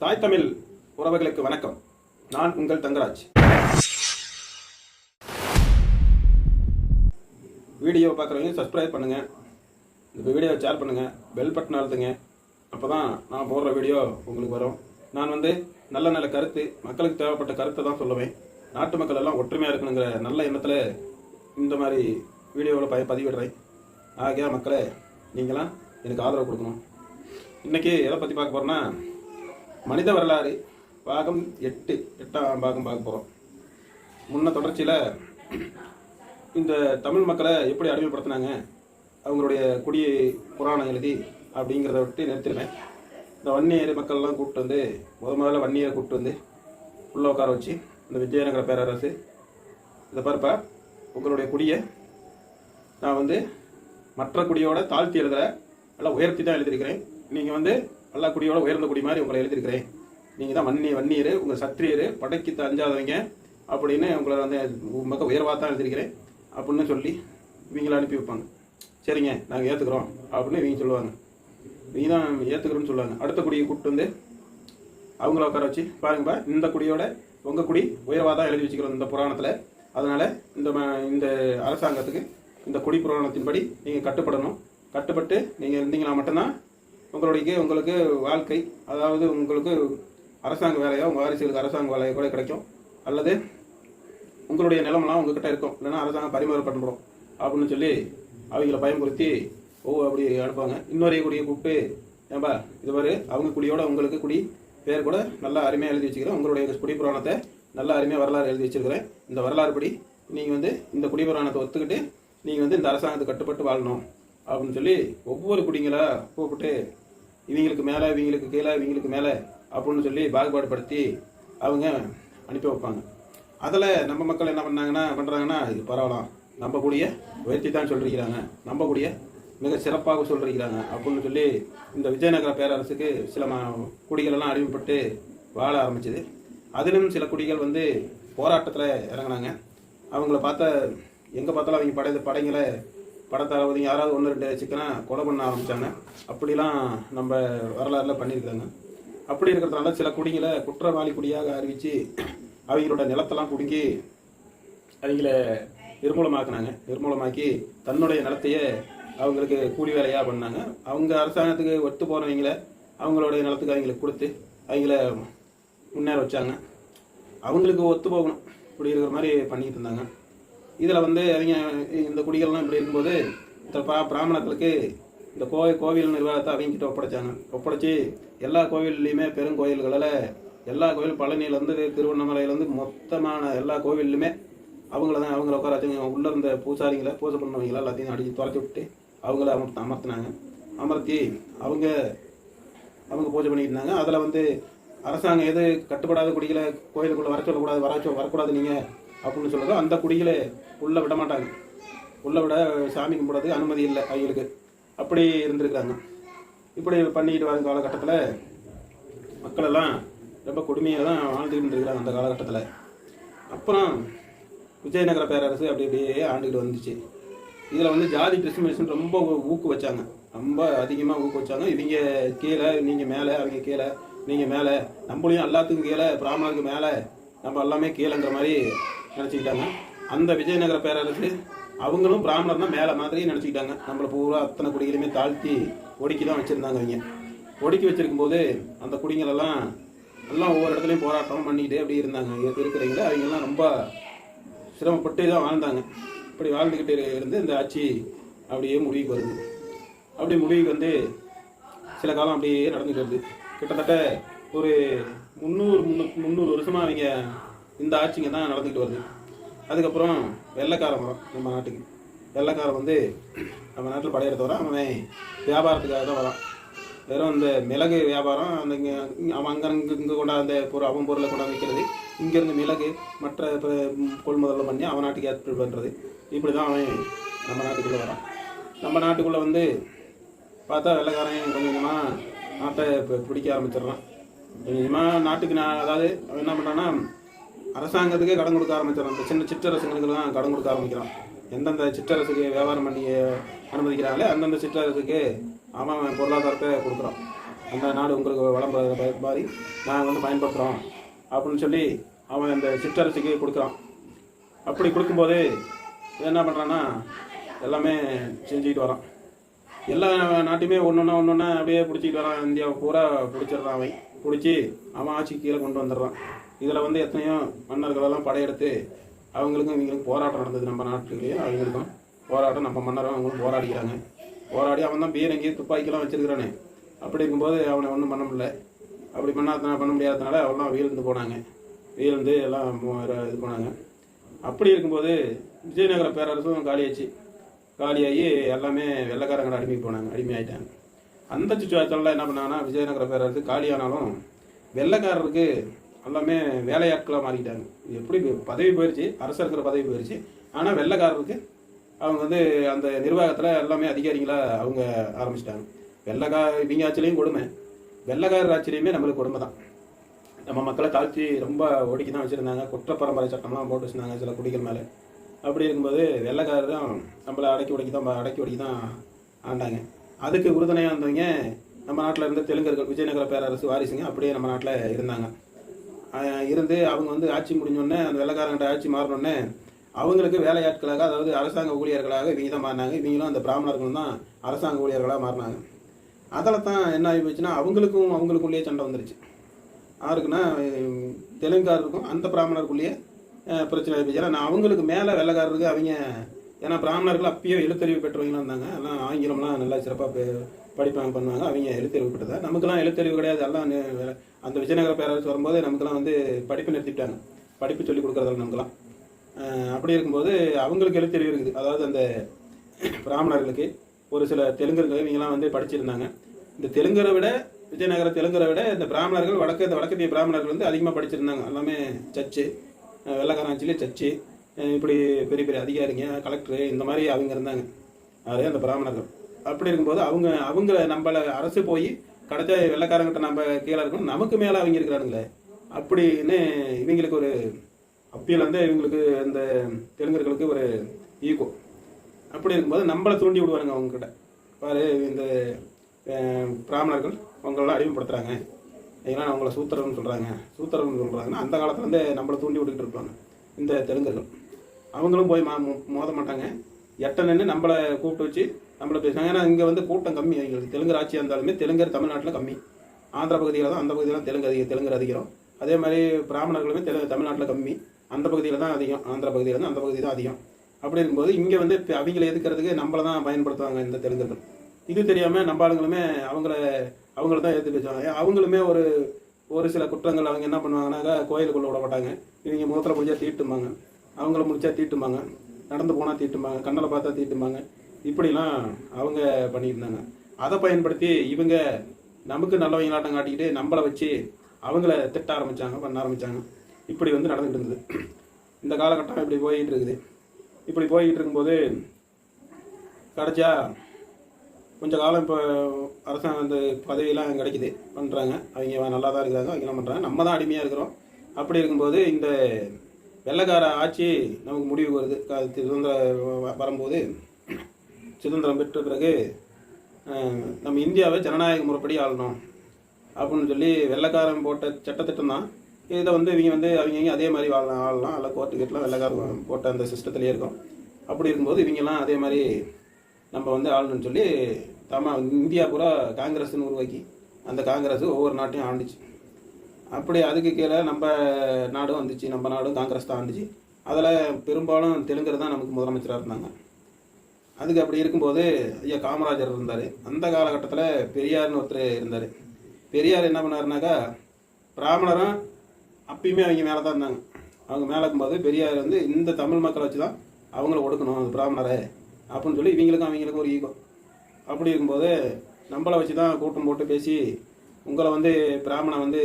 தாய் தமிழ் உறவுகளுக்கு வணக்கம். நான் உங்கள் தங்கராஜ். வீடியோ பார்க்குறவங்க சப்ஸ்கிரைப் பண்ணுங்கள் இந்த வீடியோவை ஷேர் பண்ணுங்கள் பெல் பட்டன் அழுத்துங்க. அப்போ தான் நான் போடுற வீடியோ உங்களுக்கு வரும். நான் வந்து நல்ல நல்ல கருத்து மக்களுக்கு தேவைப்பட்ட கருத்தை தான் சொல்லுவேன். நாட்டு மக்கள் எல்லாம் ஒற்றுமையாக இருக்கணுங்கிற நல்ல எண்ணத்தில் இந்த மாதிரி வீடியோவில் ப பதிவிடுறேன். ஆகையாக மக்களே நீங்களாம் எனக்கு ஆதரவு கொடுக்கணும். இன்னைக்கு எதை பற்றி பார்க்க போகிறோன்னா மனித வரலாறு பாகம் எட்டு எட்டாம் பாகம் பார்க்க போகிறோம் முன்ன தொடர்ச்சியில் இந்த தமிழ் மக்களை எப்படி அறிமுகப்படுத்தினாங்க அவங்களுடைய குடி புராணம் எழுதி அப்படிங்கிறத விட்டு நிறுத்திடுவேன். இந்த வன்னியர் மக்கள்லாம் கூப்பிட்டு வந்து முத முதல்ல வன்னியரை கூப்பிட்டு வந்து உள்ள உட்கார வச்சு இந்த விஜயநகர பேரரசு இதை பாருப்பா உங்களுடைய குடியை நான் வந்து மற்ற குடியோட தாழ்த்தி எழுதலை நல்லா உயர்த்தி தான் எழுதியிருக்கிறேன். நீங்கள் வந்து நல்ல குடியோட உயர்ந்த குடி மாதிரி உங்களை எழுதியிருக்கிறேன். நீங்கள் தான் வன்னி வன்னியர் உங்கள் சத்திரியர் படைக்கு அஞ்சாதவங்க அப்படின்னு உங்களை வந்து மக்க உயர்வாக தான் எழுதியிருக்கிறேன். அப்படின்னு சொல்லி இவங்கள அனுப்பி வைப்பாங்க. சரிங்க நாங்கள் ஏற்றுக்குறோம் அப்படின்னு இவங்க சொல்லுவாங்க. இவங்க தான் ஏற்றுக்கிறோன்னு சொல்லுவாங்க. அடுத்த குடியை கூப்பிட்டு வந்து அவங்கள உட்கார வச்சு பாருங்கப்பா இந்த குடியோட உங்கள் குடி உயர்வாக தான் எழுதி வச்சுக்கிறோம் இந்த புராணத்தில். அதனால் இந்த ம- இந்த அரசாங்கத்துக்கு இந்த குடி புராணத்தின்படி நீங்கள் கட்டுப்படணும். கட்டுப்பட்டு நீங்கள் இருந்தீங்கன்னா மட்டும்தான் உங்களுடைய உங்களுக்கு வாழ்க்கை அதாவது உங்களுக்கு அரசாங்க வேலையோ உங்கள் வாரிசுகளுக்கு அரசாங்க வேலையோ கூட கிடைக்கும். அல்லது உங்களுடைய நிலமெல்லாம் உங்ககிட்ட இருக்கும். இல்லைன்னா அரசாங்கம் பரிமாறப்பட்டுடும் அப்படின்னு சொல்லி அவங்கள பயன்படுத்தி ஓ அப்படி அனுப்புவாங்க. இன்னொரு குடியை கூப்பிட்டு ஏன்பா இது மாதிரி அவங்க குடியோட உங்களுக்கு குடி பேர் கூட நல்லா அருமையாக எழுதி வச்சுக்கிறேன். உங்களுடைய குடி புராணத்தை நல்லா அருமையாக வரலாறு எழுதி வச்சிருக்கிறேன். இந்த வரலாறு படி நீங்கள் வந்து இந்த குடி புராணத்தை ஒத்துக்கிட்டு நீங்கள் வந்து இந்த அரசாங்கத்தை கட்டுப்பட்டு வாழணும். அப்படின்னு சொல்லி ஒவ்வொரு குடிங்களா கூப்பிட்டு இவங்களுக்கு மேலே இவங்களுக்கு கீழே இவங்களுக்கு மேலே அப்படின்னு சொல்லி பாகுபாடுபடுத்தி அவங்க அனுப்பி வைப்பாங்க. அதில் நம்ம மக்கள் என்ன பண்ணாங்கன்னா பண்ணுறாங்கன்னா இது பரவலாம் நம்ம கூடிய உயர்த்தி தான் சொல்லியிருக்கிறாங்க நம்ம கூடிய மிக சிறப்பாக சொல்லியிருக்கிறாங்க அப்படின்னு சொல்லி இந்த விஜயநகர பேரரசுக்கு சில ம குடிகள் எல்லாம் அடிமைப்பட்டு வாழ ஆரம்பிச்சது. அதிலும் சில குடிகள் வந்து போராட்டத்தில் இறங்குனாங்க. அவங்கள பார்த்தா எங்கே பார்த்தாலும் அவங்க படை படைங்களை படத்தளபதி யாராவது ஒன்று ரெண்டு சிக்கனா கொலை பண்ண ஆரம்பித்தாங்க அப்படிலாம் நம்ம வரலாறுல பண்ணியிருக்காங்க. அப்படி இருக்கிறதுனால சில குடிங்களை குற்றவாளி குடியாக அறிவித்து அவங்களோட நிலத்தெல்லாம் குடுங்கி அவங்கள நிர்மூலமாக்குனாங்க. நிர்மூலமாக்கி தன்னுடைய நிலத்தையே அவங்களுக்கு கூலி வேலையாக பண்ணாங்க. அவங்க அரசாங்கத்துக்கு ஒத்து போகிறவங்கள அவங்களுடைய நிலத்துக்கு அவங்களுக்கு கொடுத்து அவங்கள முன்னேற வச்சாங்க. அவங்களுக்கு ஒத்து போகணும். இப்படி இருக்கிற மாதிரி பண்ணிட்டு இருந்தாங்க. இதில் வந்து அவங்க இந்த குடிகள்லாம் இப்படி இருக்கும்போது இந்த பா பிராமணர்களுக்கு இந்த கோவில் கோவில் நிர்வாகத்தை அவங்ககிட்ட ஒப்படைச்சாங்க. ஒப்படைச்சி எல்லா கோவில்லையுமே பெருங்கோயில்களில் எல்லா கோவில் பழனியிலேருந்து திருவண்ணாமலையிலேருந்து மொத்தமான எல்லா கோவில்லையுமே அவங்கள தான் அவங்கள உட்கார வச்சு உள்ளே இருந்த பூசாரிங்களை பூஜை பண்ணவங்கள எல்லாத்தையும் அடிச்சு துரத்தி விட்டு அவங்கள அமர்த்த அமர்த்தினாங்க. அமர்த்தி அவங்க அவங்க பூஜை பண்ணிட்டு இருந்தாங்க அதில் வந்து அரசாங்கம் எது கட்டுப்படாத குடிகளை கோயிலுக்குள்ளே வர சொல்லக்கூடாது வர வரக்கூடாது நீங்கள் அப்படின்னு சொல்லுதோ அந்த குடிகளை உள்ளே விட மாட்டாங்க. உள்ளே விட சாமி கும்பிடாது அனுமதி இல்லை அவங்களுக்கு. அப்படி இருந்திருக்காங்க இப்படி பண்ணிக்கிட்டு வர காலகட்டத்தில் மக்களெல்லாம் ரொம்ப கொடுமையாக தான் வாழ்ந்துக்கிட்டு இருந்திருக்கிறாங்க அந்த காலகட்டத்தில். அப்புறம் விஜயநகர பேரரசு அப்படி அப்படியே ஆண்டுகிட்டு வந்துச்சு. இதில் வந்து ஜாதி டிஸ்கிரிமினேஷன் ரொம்ப ஊக்கு வச்சாங்க. ரொம்ப அதிகமாக ஊக்கு வச்சாங்க. இவங்க கீழே நீங்கள் மேலே அவங்க கீழே நீங்கள் மேலே. நம்மளையும் எல்லாத்துக்கும் கீழே பிராமணருக்கு மேலே. நம்ம எல்லாமே கீழேங்கிற மாதிரி நினச்சிக்கிட்டாங்க. அந்த விஜயநகர பேரரசு அவங்களும் பிராமணர் தான் மேலே மாதிரியே நினச்சிக்கிட்டாங்க. நம்மளை பூரா அத்தனை குடிகளையுமே தாழ்த்தி ஒடுக்கி தான் வச்சுருந்தாங்க அவங்க ஒடுக்கி வச்சிருக்கும்போது அந்த குடிங்களெல்லாம் எல்லாம் ஒவ்வொரு இடத்துலையும் போராட்டம் பண்ணிக்கிட்டே அப்படி இருந்தாங்க. இங்க இருக்கிறவங்கள அவங்கெல்லாம் ரொம்ப சிரமப்பட்டு தான் வாழ்ந்தாங்க. இப்படி வாழ்ந்துக்கிட்டு இருந்து இந்த ஆட்சி அப்படியே முடிவுக்கு வருது. அப்படி முடிவுக்கு வந்து சில காலம் அப்படியே நடந்துட்டு வருது. கிட்டத்தட்ட ஒரு முந்நூறு முந்நூ- முந்நூறு வருஷமாக அவங்க இந்த ஆட்சிங்க தான் நடந்துக்கிட்டு வருது. அதுக்கப்புறம் வெள்ளைக்கார வரும் நம்ம நாட்டுக்கு. வெள்ளைக்காரன் வந்து நம்ம நாட்டில் படையெடுத்து வரான் அவன் வியாபாரத்துக்காக தான் வரான். வெறும் இந்த மிளகு வியாபாரம் அந்த இங்கே அவன் அங்கே இங்கே இங்கே கொண்டாந்த பொருள் அவன் பொருளை கொண்டாந்து விற்கிறது இங்கேருந்து மிளகு மற்ற இப்போ கொள்முதலில் பண்ணி அவன் நாட்டுக்கு ஏற்பாடு பண்ணுறது இப்படி தான் அவன் நம்ம நாட்டுக்குள்ளே வரான். நம்ம நாட்டுக்குள்ளே வந்து பார்த்தா வெள்ளைக்காரன் கொஞ்சம் கொஞ்சமாக நாட்டை இப்போ பிடிக்க ஆரம்பிச்சிடுறான். கொஞ்சம் கொஞ்சமாக நாட்டுக்கு நான் அதாவது அவன் என்ன பண்ணுறான்னா அரசாங்கத்துக்கே கடன் கொடுக்க ஆரம்பிச்சிடறான். இந்த சின்ன சிற்றரசுங்களுக்கெல்லாம் கடன் கொடுக்க ஆரம்பிக்கிறான். எந்தெந்த சிற்றரசுக்கு வியாபாரம் பண்ணி அனுமதிக்கிறாங்களே அந்தந்த சிற்றரசுக்கு அவன் அவன் பொருளாதாரத்தை கொடுக்குறான். அந்த நாடு உங்களுக்கு வளம் மாதிரி நாங்கள் வந்து பயன்படுத்துகிறோம் அப்படின்னு சொல்லி அவன் அந்த சிற்றரசுக்கு கொடுக்குறான். அப்படி கொடுக்கும்போது என்ன பண்ணுறான்னா எல்லாமே செஞ்சுக்கிட்டு வரான். எல்லா நாட்டையுமே ஒன்று ஒன்றா ஒன்று ஒன்றா அப்படியே பிடிச்சிக்கிட்டு வரான். இந்தியாவை பூரா பிடிச்சிடுறான் அவன். பிடிச்சி அவன் ஆட்சி கீழே கொண்டு வந்துடுறான். இதில் வந்து எத்தனையோ மன்னர்களெல்லாம் படையெடுத்து அவங்களுக்கும் இவங்களுக்கும் போராட்டம் நடந்தது நம்ம நாட்டுலேயும் அவங்களுக்கும் போராட்டம் நம்ம மன்னரும் அவங்களும் போராடிக்கிறாங்க. போராடி அவன் தான் பீரங்கி துப்பாக்கிலாம் வச்சுருக்கிறானே. அப்படி இருக்கும்போது அவனை ஒன்றும் பண்ண முடியல. அப்படி பண்ணாத பண்ண முடியாததுனால அவெல்லாம் வீழ்ந்து போனாங்க. வீழ்ந்து எல்லாம் இது போனாங்க. அப்படி இருக்கும்போது விஜயநகர பேரரசும் காலியாச்சு. காலியாகி எல்லாமே வெள்ளைக்காரங்கட அடிமை போனாங்க. அடிமையாயிட்டாங்க. அந்த சுச்சுவேஷனில் என்ன பண்ணாங்கன்னா விஜயநகர பேரரசு காலியானாலும் வெள்ளைக்காரருக்கு எல்லாமே வேலையாட்களாக மாறிக்கிட்டாங்க. எப்படி பதவி போயிடுச்சு அரசு இருக்கிற பதவி போயிடுச்சு ஆனால் வெள்ளைக்காரருக்கு அவங்க வந்து அந்த நிர்வாகத்தில் எல்லாமே அதிகாரிகளாக அவங்க ஆரம்பிச்சிட்டாங்க. வெள்ளைக்கா இவங்க ஆட்சிலையும் கொடுமை. வெள்ளைக்காரர் ஆட்சிலையுமே நம்மளுக்கு கொடுமை தான். நம்ம மக்களை தாழ்த்தி ரொம்ப ஒடுக்கி தான் வச்சுருந்தாங்க. குற்ற பரம்பரை சட்டம்லாம் போட்டு வச்சுருந்தாங்க சில குடிகள் மேலே. அப்படி இருக்கும்போது வெள்ளைக்காரர் தான் நம்மளை அடக்கி உடைக்கி தான் அடக்கி உடைக்கி தான் ஆண்டாங்க. அதுக்கு உறுதுணையாக இருந்தவங்க நம்ம நாட்டில் இருந்த தெலுங்கர்கள் விஜயநகர பேரரசு வாரிசுங்க அப்படியே நம்ம நாட்டில் இருந்தாங்க. இருந்து அவங்க வந்து ஆட்சி முடிஞ்சோடனே அந்த வெள்ளக்காரங்கிட்ட ஆட்சி மாறினோடனே அவங்களுக்கு வேலையாட்களாக அதாவது அரசாங்க ஊழியர்களாக இவங்க தான் மாறினாங்க. இவங்களும் அந்த பிராமணர்களும் தான் அரசாங்க ஊழியர்களாக மாறினாங்க. அதில் தான் என்ன ஆகி போச்சுன்னா அவங்களுக்கும் அவங்களுக்குள்ளேயே சண்டை வந்துருச்சு. யாருக்குன்னா அஹ், தெலுங்காரருக்கும் அந்த பிராமணருக்குள்ளேயே பிரச்சனை ஆகி போச்சு. ஏன்னா நான் அவங்களுக்கு மேலே வெள்ளைக்காரருக்கு அவங்க ஏன்னா பிராமணர்கள் அப்பயே எழுத்தறிவு பெற்றவங்களாம் இருந்தாங்க. எல்லாம் ஆங்கிலம்லாம் நல்லா சிறப்பாக படிப்பாங்க பண்ணுவாங்க. அவங்க எழுத்தறிவு பெற்றதா? நமக்கெல்லாம் எழுத்தறிவு கிடையாது. எல்லாம் அந்த விஜயநகர பேரரசு வரும்போது நமக்குலாம் வந்து படிப்பு நிறுத்திட்டாங்க. படிப்பு சொல்லி கொடுக்குறதால நமக்குலாம் அப்படி இருக்கும்போது அவங்களுக்கு எழுத்தறிவு இருக்குது. அதாவது அந்த பிராமணர்களுக்கு ஒரு சில தெலுங்கர்கள் இவங்கெல்லாம் வந்து படிச்சிருந்தாங்க. இந்த தெலுங்கரை விட விஜயநகர தெலுங்கரை விட இந்த பிராமணர்கள் வடக்கு இந்த வடக்கத்திய பிராமணர்கள் வந்து அதிகமாக படிச்சிருந்தாங்க. எல்லாமே சர்ச்சு அஹ் சர்ச்சு. இப்படி பெரிய பெரிய அதிகாரிங்க கலெக்டரு இந்த மாதிரி அவங்க இருந்தாங்க. அதே அந்த பிராமணர்கள். அப்படி இருக்கும்போது அவங்க அவங்கள நம்மளை அரசு போய் கடைச்ச வெள்ளக்காரங்கிட்ட நம்ம கீழே இருக்கணும். நமக்கு மேலே அவங்க இருக்கிறானுங்களே. அப்படின்னு இவங்களுக்கு ஒரு அப்பியில் வந்து இவங்களுக்கு இந்த தெலுங்கர்களுக்கு ஒரு ஈகோ. அப்படி இருக்கும்போது நம்மளை தூண்டி விடுவாருங்க அவங்கக்கிட்ட பாரு இந்த பிராமணர்கள் அவங்களெல்லாம் அடிமைப்படுத்துகிறாங்க ஏன்னா அவங்கள சூத்திரம்னு சொல்கிறாங்க சூத்திரம்னு சொல்கிறாங்கன்னா அந்த காலத்துலேருந்து நம்மளை தூண்டி விட்டுக்கிட்டு இருப்பாங்க. இந்த தெலுங்கர்கள். அவங்களும் போய் மா மோ- மோத மாட்டாங்க. எட்ட நின்று நம்மளை கூப்பிட்டு வச்சு நம்மளை பேசுவாங்க ஏன்னா இங்கே வந்து கூட்டம் கம்மி. அவங்களுக்கு தெலுங்கு ராட்சியாக இருந்தாலுமே தெலுங்கர் தமிழ்நாட்டில் கம்மி. ஆந்திர பகுதியில் தான் அந்த பகுதியில் தெலுங்கு அதிகம் தெலுங்கர் அதிகம். அதே மாதிரி பிராமணர்களுமே தெலு தமிழ்நாட்டில் கம்மி. அந்த பகுதியில் தான் அதிகம். ஆந்திர பகுதியில் தான் அந்த பகுதி தான் அதிகம். அப்படி இருக்கும்போது இங்கே வந்து இப்போ அவங்கள எதுக்கிறதுக்கு நம்மளை தான் பயன்படுத்துவாங்க இந்த தெலுங்கர்கள் இது தெரியாமல் நம்ம ஆளுங்களுமே அவங்கள அவங்கள தான் ஏற்று பேசுவாங்க. அவங்களுமே ஒரு ஒரு சில குற்றங்கள் அவங்க என்ன பண்ணுவாங்கன்னாக்கா கோயிலுக்குள்ளே விட மாட்டாங்க. இவங்க முகத்தில் முடிஞ்சால் தீட்டுமாங்க அவங்கள முடிச்சா தீட்டுமாங்க நடந்து போனால் தீட்டுமாங்க கண்ணில் பார்த்தா தீட்டுமாங்க இப்படிலாம் அவங்க பண்ணியிருந்தாங்க. அதை பயன்படுத்தி இவங்க நமக்கு நல்லவங்களாட்டம் காட்டிக்கிட்டு நம்மளை வச்சு அவங்கள திட்ட ஆரம்பித்தாங்க பண்ண ஆரம்பித்தாங்க இப்படி வந்து நடந்துகிட்டு இருந்தது. இந்த காலகட்டம் இப்படி போயிட்டு இருக்குது. இப்படி போய்கிட்டு இருக்கும்போது கடைசியாக கொஞ்ச காலம் இப்போ அரசாங்கம் அந்த பதவியெல்லாம் கிடைக்குது. பண்ணுறாங்க அவங்க நல்லா தான் இருக்கிறாங்க. அவங்க என்ன பண்ணுறாங்க நம்ம தான் அடிமையாக இருக்கிறோம். அப்படி இருக்கும்போது இந்த வெள்ளக்கார ஆட்சி நமக்கு முடிவு வருது. க- சுதந்திரம் வரும்போது சுதந்திரம் பெற்ற பிறகு நம்ம இந்தியாவை ஜனநாயக முறைப்படி ஆளணும் அப்படின்னு சொல்லி வெள்ளைக்காரன் போட்ட சட்டத்திட்டம் தான். இதை வந்து இவங்க வந்து அவங்க அதே மாதிரி வாழலாம் ஆளலாம். அல்ல கோர்ட்டு கேட்டலாம் வெள்ளைக்காரன் போட்ட அந்த சிஸ்டத்துலேயே இருக்கும். அப்படி இருக்கும்போது இவங்கெல்லாம் அதே மாதிரி நம்ம வந்து ஆளணும்னு சொல்லி தமா இந்தியா பூரா காங்கிரஸ்னு உருவாக்கி அந்த காங்கிரஸ் ஒவ்வொரு நாட்டையும் ஆண்டுச்சு. அப்படி அதுக்கு கீழே நம்ம நாடும் வந்துச்சு நம்ம நாடும் காங்கிரஸ் தான் வந்துச்சு அதில் பெரும்பாலும் தெலுங்கர் தான் நமக்கு முதலமைச்சராக இருந்தாங்க. அதுக்கு அப்படி இருக்கும்போது ஐயா காமராஜர் இருந்தார். அந்த காலகட்டத்தில் பெரியார்னு ஒருத்தர் இருந்தார். பெரியார் என்ன பண்ணாருனாக்கா பிராமணரும் அப்பயுமே அவங்க மேலே தான் இருந்தாங்க. அவங்க மேலே இருக்கும்போது பெரியார் வந்து இந்த தமிழ் மக்களை வச்சு தான் அவங்கள ஒடுக்கணும் அந்த பிராமணரை அப்படின்னு சொல்லி இவங்களுக்கும் அவங்களுக்கும் ஒரு ஈகோ. அப்படி இருக்கும்போது நம்மளை வச்சு தான் கூட்டம் போட்டு பேசி உங்களை வந்து பிராமணன் வந்து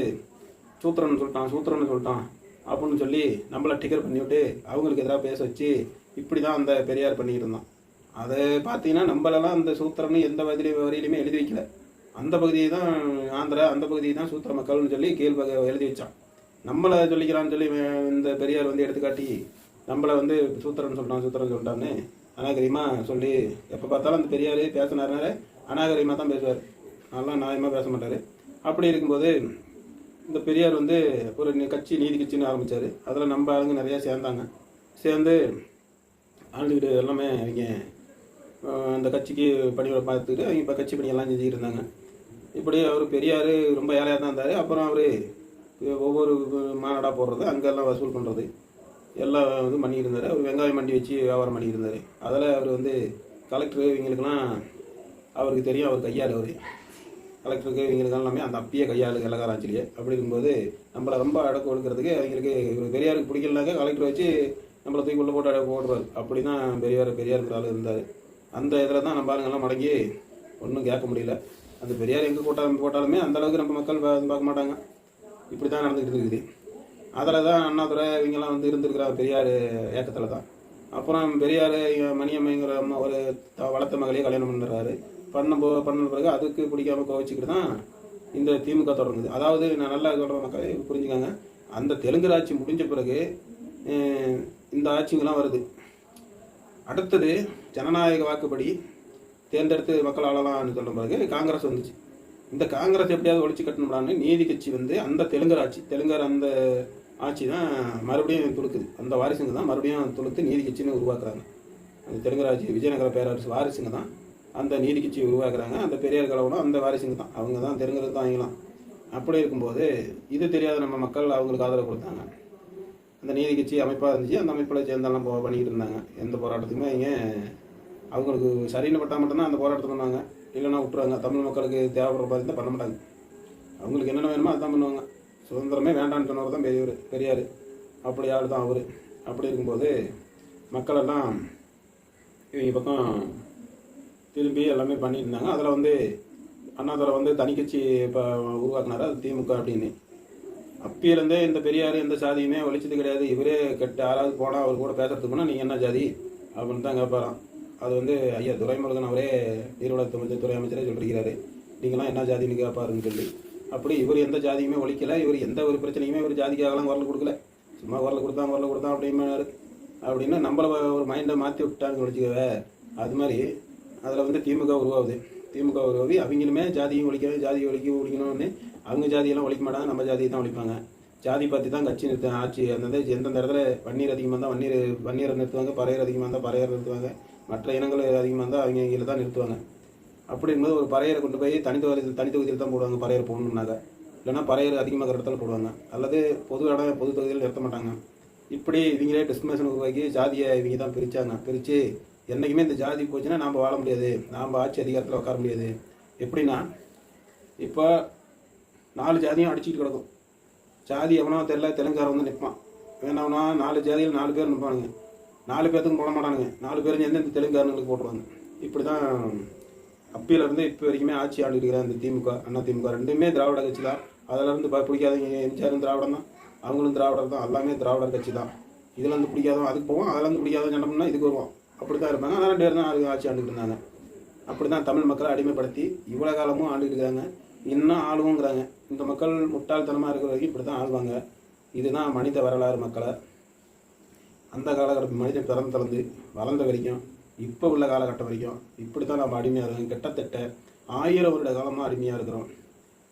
சூத்திரன் சொல்லிட்டான் சூத்திரன் சொல்லிட்டான். அப்படின்னு சொல்லி நம்மளை டிக்கர் பண்ணிவிட்டு அவங்களுக்கு எதிராக பேச வச்சு இப்படி தான் அந்த பெரியார் பண்ணிக்கிட்டு இருந்தான். அதை பார்த்தீங்கன்னா நம்மளெல்லாம் அந்த சூத்திரம்னு எந்த வகையில வரையிலுமே எழுதி வைக்கல. அந்த பகுதியை தான் ஆந்திரா அந்த பகுதியை தான் சூத்திர மக்கள்னு சொல்லி கேள்வி எழுதி வச்சான். நம்மளை சொல்லிக்கிறான்னு சொல்லி இந்த பெரியார் வந்து எடுத்துக்காட்டி நம்மளை வந்து சூத்திரன் சொல்லிட்டான் சூத்திரன் சொல்லிட்டான்னு அநாகரிகமாக சொல்லி எப்போ பார்த்தாலும் அந்த பெரியார் பேசினாருனால அநாகரிகமாக தான் பேசுவார். நல்லா நியாயமாக பேச மாட்டார். அப்படி இருக்கும்போது இந்த பெரியார் வந்து ஒரு கட்சி நீதி கட்சின்னு ஆரம்பித்தார் அதில் நம்ம ஆளுங்க நிறையா சேர்ந்தாங்க. சேர்ந்து ஆண்டுகிட்டு எல்லாமே அவங்க அந்த கட்சிக்கு பணிகளை பார்த்துக்கிட்டு அவங்க இப்போ கட்சி பணியெல்லாம் செஞ்சுக்கிட்டு இருந்தாங்க. இப்படி அவர் பெரியார் ரொம்ப ஏழையாக தான் இருந்தார். அப்புறம் அவர் ஒவ்வொரு மாநாடாக போடுறது அங்கெல்லாம் வசூல் பண்ணுறது எல்லாம் இது பண்ணிட்டு இருந்தார். அவர் வெங்காயம் மண்டி வச்சு வியாபாரம் பண்ணியிருந்தார் இருந்தார். அதில் அவர் வந்து கலெக்டர் இவங்களுக்கெல்லாம் அவருக்கு தெரியும் அவர் கையாள் அவர் கலெக்டருக்கு இவங்களுக்கு எல்லாமே அந்த அப்பயே கையாளு கள்ளக்காராச்சிலேயே அப்படி இருக்கும்போது நம்மளை ரொம்ப அடக்கு ஒடுக்கிறதுக்கு அவங்களுக்கு பெரியாருக்கு பிடிக்கலனாக்க கலெக்டர் வச்சு நம்மளை தூக்கி உள்ள போட்டு அடக்கு போடுவார் அப்படி தான் பெரியார் பெரியாருங்கிற ஆள் இருந்தார். அந்த இதில் தான் நம்ம ஆளுங்கெல்லாம் மடங்கி ஒன்றும் கேட்க முடியல. அந்த பெரியார் எங்கே போட்டாலும் போட்டாலுமே அந்த அளவுக்கு நம்ம மக்கள் பார்க்க மாட்டாங்க. இப்படி தான் நடந்துக்கிட்டு இருக்குது. அதில் தான் அண்ணாதுரை இவங்கெல்லாம் வந்து இருந்திருக்கிற பெரியார் ஏக்கத்தில் தான் அப்புறம் பெரியார் மணியம்மைங்கிற அம்மா ஒரு வளர்த்த மகளையே கல்யாணம் பண்ணுறாரு பண்ண போ பண்ண பிறகு அதுக்கு பிடிக்காம கோவச்சிக்கிட்டு தான் இந்த திமுக தொடங்குது. அதாவது நான் நல்லா சொல்கிற மக்களே புரிஞ்சுக்காங்க. அந்த தெலுங்கு ஆட்சி முடிஞ்ச பிறகு இந்த ஆட்சிங்கெல்லாம் வருது. அடுத்தது ஜனநாயக வாக்குப்படி தேர்ந்தெடுத்து மக்கள் ஆளலாம்னு சொல்லும் பிறகு காங்கிரஸ் வந்துச்சு. இந்த காங்கிரஸ் எப்படியாவது ஒழிச்சு கட்டணும்லான்னு நீதி கட்சி வந்து அந்த தெலுங்கர் ஆட்சி தெலுங்கர் அந்த ஆட்சி தான் மறுபடியும் துளுக்குது. அந்த வாரிசுங்க தான் மறுபடியும் துளுத்து நீதி கட்சின்னு உருவாக்குறாங்க. அந்த தெலுங்கர் ஆட்சி விஜயநகர பேரரசு வாரிசுங்க தான் அந்த நீதிக்கட்சி உருவாக்குறாங்க அந்த பெரியார் கலவனும் அந்த வாரிசுங்க தான். அவங்க தான் தெரிஞ்சது தான் அவங்களாம் அப்படி இருக்கும்போது இது தெரியாத நம்ம மக்கள் அவங்களுக்கு ஆதரவு கொடுத்தாங்க. அந்த நீதிக்கட்சி அமைப்பாக இருந்துச்சு. அந்த அமைப்பில் சேர்ந்தெல்லாம் போ பண்ணிக்கிட்டு இருந்தாங்க. எந்த போராட்டத்துக்குமே அவங்க அவங்களுக்கு சரின்னு பட்டால் மட்டும்தான் அந்த போராட்டத்தை பண்ணுவாங்க இல்லைன்னா விட்டுருவாங்க. தமிழ் மக்களுக்கு தேவைப்படுற மாதிரி பண்ண மாட்டாங்க. அவங்களுக்கு என்னென்ன வேணுமோ அதான் பண்ணுவாங்க. சுதந்திரமே வேண்டான்னு சொன்னவர் தான் பெரியவர் பெரியார். அப்படி ஆள் தான் அவர். அப்படி இருக்கும்போது மக்களெல்லாம் இவங்க பக்கம் திரும்பி எல்லாமே பண்ணிட்டு இருந்தாங்க அதில் வந்து அண்ணாதுரை வந்து தனிக்கட்சி இப்போ உருவாக்குனாரு? அது திமுக அப்படின்னு. அப்பயிலேருந்தே இந்த பெரியார் எந்த சாதியுமே ஒழிச்சது கிடையாது. இவரே கெட்ட யாராவது போனால் அவர் கூட பேசுறதுக்கு போனால் நீங்கள் என்ன ஜாதி அப்படின்னு தான் கேட்பாராம் அது வந்து ஐயா துரைமுருகன் அவரே நீர்வளத்துறை துறை அமைச்சரே சொல்லியிருக்கிறாரு நீங்களாம் என்ன ஜாதின்னு கேட்பாருன்னு சொல்லி. அப்படி இவர் எந்த ஜாதியுமே ஒழிக்கல. இவர் எந்த ஒரு பிரச்சனையுமே இவர் ஜாதிக்காகலாம் குரல் கொடுக்கல. சும்மா குரல் கொடுத்தா குரல் கொடுத்தா அப்படின்னாரு அப்படின்னு நம்மள ஒரு மைண்டை மாற்றி விட்டாங்க வச்சுக்கவே. அது மாதிரி அதில் வந்து திமுக உருவாகுது. திமுக உருவாகி அவங்களுமே ஜாதியும் ஒழிக்கணும் ஜாதியை ஒழிக்க ஒழிக்கணும்னு அவங்க ஜாதியெல்லாம் ஒழிக்க மாட்டாங்க நம்ம ஜாதியை தான் ஒழிப்பாங்க. ஜாதி பார்த்து தான் கட்சி நிறுத்த ஆட்சி அந்தந்த எந்தெந்த இடத்துல வன்னீர் அதிகமாக இருந்தால் வன்னீர் வன்னீரை நிறுத்துவாங்க பறையர் அதிகமாக இருந்தால் பறையர் நிறுத்துவாங்க. மற்ற இனங்கள் அதிகமாக இருந்தால் அவங்க இதில் தான் நிறுத்துவாங்க. அப்படிங்கும்போது ஒரு பறையரை கொண்டு போய் தனி தனித்தொகுதியில் தனி தொகுதியில் தான் போடுவாங்க பறையர் போகணுன்னாக்க இல்லைன்னா பறையர் அதிகமாக இருக்கிற இடத்துல போடுவாங்க. அல்லது பொது இடம் பொது தொகுதியில் நிறுத்த மாட்டாங்க. இப்படி இவங்களே டிஸ்கிரிமினேஷன் உருவாக்கி ஜாதியை இவங்க தான் பிரித்தாங்க பிரித்து என்றைக்குமே இந்த ஜாதி போச்சுன்னா நாம் வாழ முடியாது. நாம் ஆட்சி அதிகாரத்தில் உட்கார முடியாது. எப்படின்னா இப்போ நாலு ஜாதியும் அடிச்சுட்டு கிடக்கும். ஜாதி எவனோ தெரியல தெலுங்காரன் வந்து நிற்பான் வேணவனா நாலு ஜாதியில் நாலு பேர் நிற்பானுங்க. நாலு பேர்த்துக்கும் போட மாட்டானுங்க. நாலு பேரும் சேர்ந்து இந்த தெலுங்காரனுக்கு போட்டுருவாங்க. இப்படி தான் அப்பையிலேருந்து இப்போ வரைக்குமே ஆட்சி ஆண்டுட்டு இந்த அந்த திமுக அண்ணா திமுக ரெண்டுமே திராவிட கட்சி தான். அதில் இருந்து ப- பிடிக்காதவங்க எம்ஜிஆரும் திராவிடம் தான். அவங்களும் திராவிடர் தான். எல்லாமே திராவிடர் கட்சி தான். இதில் இருந்து பிடிக்காதவன் அதுக்கு போவோம் அதில் இருந்து பிடிக்காதவன் சண்டம்னா இதுக்கு வருவோம் அப்படி தான் இருப்பாங்க. ஆனால் ரெண்டு பேர் தான் ஆளு- ஆட்சி ஆண்டுகிட்டு இருந்தாங்க. அப்படி தான் தமிழ் மக்களை அடிமைப்படுத்தி இவ்வளோ காலமும் ஆண்டுகிட்டு இருக்காங்க. இன்னும் ஆளுவோங்கிறாங்க. இந்த மக்கள் முட்டாள்தனமாக இருக்கிற வரைக்கும் இப்படி தான் ஆளுவாங்க. இதுதான் மனித வரலாறு மக்களை. அந்த காலகட்டம் மனிதன் பிறந்து திறந்து வளர்ந்த வரைக்கும் இப்போ உள்ள காலகட்டம் வரைக்கும் இப்படி தான் நம்ம அடிமையாக இருக்கோம். கிட்டத்தட்ட ஆயிரம் வருட காலமாக அடிமையாக இருக்கிறோம்.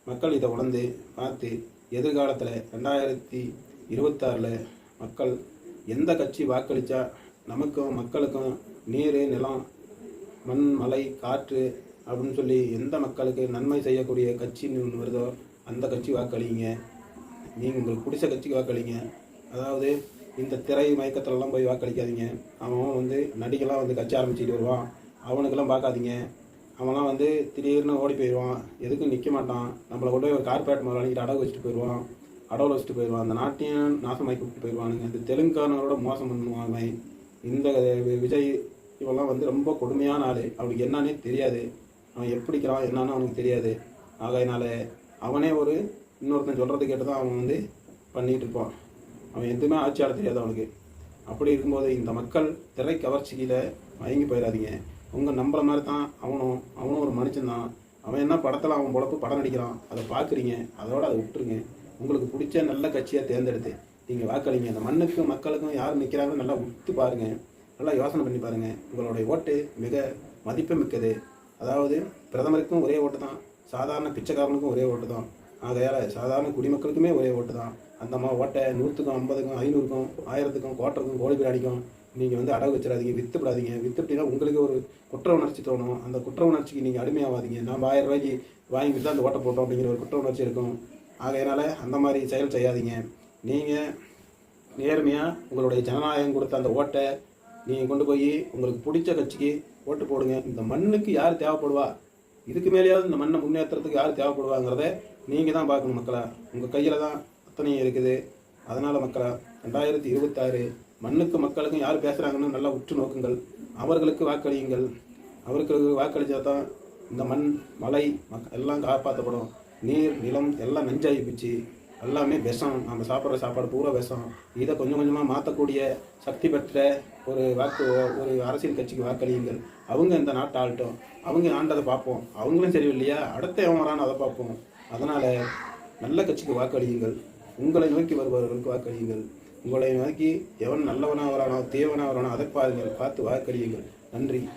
மக்கள் இதை உணர்ந்து பார்த்து எதிர்காலத்தில் ரெண்டாயிரத்தி இருபத்தாறில் மக்கள் எந்த கட்சி வாக்களித்தா நமக்கும் மக்களுக்கும் நீர் நிலம் மண் மலை காற்று அப்படின்னு சொல்லி எந்த மக்களுக்கு நன்மை செய்யக்கூடிய கட்சின்னு ஒன்று வருதோ அந்த கட்சி வாக்களிங்க. நீங்கள் உங்களுக்கு பிடிச்ச கட்சிக்கு வாக்களிங்க. அதாவது இந்த திரை மயக்கத்துலலாம் போய் வாக்களிக்காதீங்க. அவன் வந்து நடிகெல்லாம் வந்து கட்சி ஆரம்பிச்சுட்டு வருவான். அவனுக்கெல்லாம் பார்க்காதீங்க. அவன்லாம் வந்து திடீர்னு ஓடி போயிடுவான். எதுக்கும் நிற்க மாட்டான். நம்மளை கொண்டு போய் ஒரு கார்பரேட் முதலாளிக்கிட்ட அடகு வச்சுட்டு போயிடுவான். அடவில் வச்சுட்டு போயிடுவான். அந்த நாட்டையும் நாசமாக்கி விட்டு போயிடுவானுங்க. இந்த தெலுங்கானோட மோசம் பண்ணுவான் இந்த விஜய் இவெல்லாம் வந்து ரொம்ப கொடுமையான ஆள். அவனுக்கு என்னன்னே தெரியாது. அவன் எப்படிக்கிறான் என்னன்னு அவனுக்கு தெரியாது. ஆகையினால அவனே ஒரு இன்னொருத்தன் சொல்கிறத கேட்டு தான் அவன் வந்து பண்ணிகிட்டு இருப்பான். அவன் எதுவுமே ஆட்சியாளர் தெரியாது அவனுக்கு. அப்படி இருக்கும்போது இந்த மக்கள் திரை கவர்ச்சியில் மயங்கி போயிடாதீங்க உங்கள் நம்புற மாதிரி தான் அவனும் அவனும் ஒரு மனுஷன்தான். அவன் என்ன படத்தில் அவன் பொழப்பு படம் நடிக்கிறான் அதை பார்க்குறீங்க அதோட அதை விட்டுருங்க. உங்களுக்கு பிடிச்ச நல்ல கட்சியாக தேர்ந்தெடுத்து நீங்கள் வாக்களிங்க. அந்த மண்ணுக்கும் மக்களுக்கும் யார் நிற்கிறாங்கன்னு நல்லா உத்து பாருங்கள் நல்லா யோசனை பண்ணி பாருங்கள் உங்களுடைய ஓட்டு மிக மதிப்பு மிக்கது அதாவது பிரதமருக்கும் ஒரே ஓட்டு தான். சாதாரண பிச்சைக்காரனுக்கும் ஒரே ஓட்டு தான். ஆகையால் சாதாரண குடிமக்களுக்குமே ஒரே ஓட்டு தான். அந்த மா ஓட்டை நூற்றுக்கும் ஐம்பதுக்கும் ஐநூறுக்கும் ஆயிரத்துக்கும் கோட்டருக்கும் கோழி பிராடிக்கும் நீங்கள் வந்து அடகு வச்சிடாதீங்க. வித்துப்படாதீங்க. வித்துப்பிட்டீங்கன்னா உங்களுக்கு ஒரு குற்ற உணர்ச்சி தோணும். அந்த குற்ற உணர்ச்சிக்கு நீங்கள் அடிமையாகாதீங்க நம்ம ஆயிரம் ரூபாய்க்கு வாங்கிட்டு தான் அந்த ஓட்டை போட்டோம் அப்படிங்கிற ஒரு குற்ற உணர்ச்சி இருக்கும். ஆகையினால அந்த மாதிரி செயல் செய்யாதீங்க. நீங்கள் நேர்மையாக உங்களுடைய ஜனநாயகம் கொடுத்த அந்த ஓட்டை நீங்கள் கொண்டு போய் உங்களுக்கு பிடிச்ச கட்சிக்கு ஓட்டு போடுங்க. இந்த மண்ணுக்கு யார் தேவைப்படுவா? இதுக்கு மேலேயாவது இந்த மண்ணை முன்னேற்றுறதுக்கு யார் தேவைப்படுவாங்கிறத நீங்கள் தான் பார்க்கணும் மக்களா. உங்கள் கையில் தான் அத்தனையும் இருக்குது. அதனால் மக்களா ரெண்டாயிரத்தி இருபத்தாறு மண்ணுக்கு மக்களுக்கும் யார் பேசுகிறாங்கன்னு நல்லா உற்று நோக்குங்கள். அவர்களுக்கு வாக்களியுங்கள். அவர்களுக்கு வாக்களித்தா தான் இந்த மண் மலை மக் எல்லாம் காப்பாற்றப்படும் நீர் நிலம் எல்லாம் நஞ்சாகி போச்சு. எல்லாமே விஷம். நம்ம சாப்பிட்ற சாப்பாடு பூரா விஷம். இதை கொஞ்சம் கொஞ்சமாக மாற்றக்கூடிய சக்தி பெற்ற ஒரு வாக்கு ஒரு அரசியல் கட்சிக்கு வாக்களியுங்கள். அவங்க இந்த நாட்டை ஆளட்டும். அவங்க ஆண்டதை பார்ப்போம். அவங்களும் சரியில்லையா? அடுத்த எவன் வரான்னு அதை பார்ப்போம். அதனால் நல்ல கட்சிக்கு வாக்களியுங்கள். உங்களை நோக்கி வருபவர்களுக்கு வாக்களியுங்கள். உங்களை நோக்கி எவன் நல்லவனாக வரானோ தீவனாக வரானோ அதை பாருங்கள். பார்த்து வாக்களியுங்கள். நன்றி.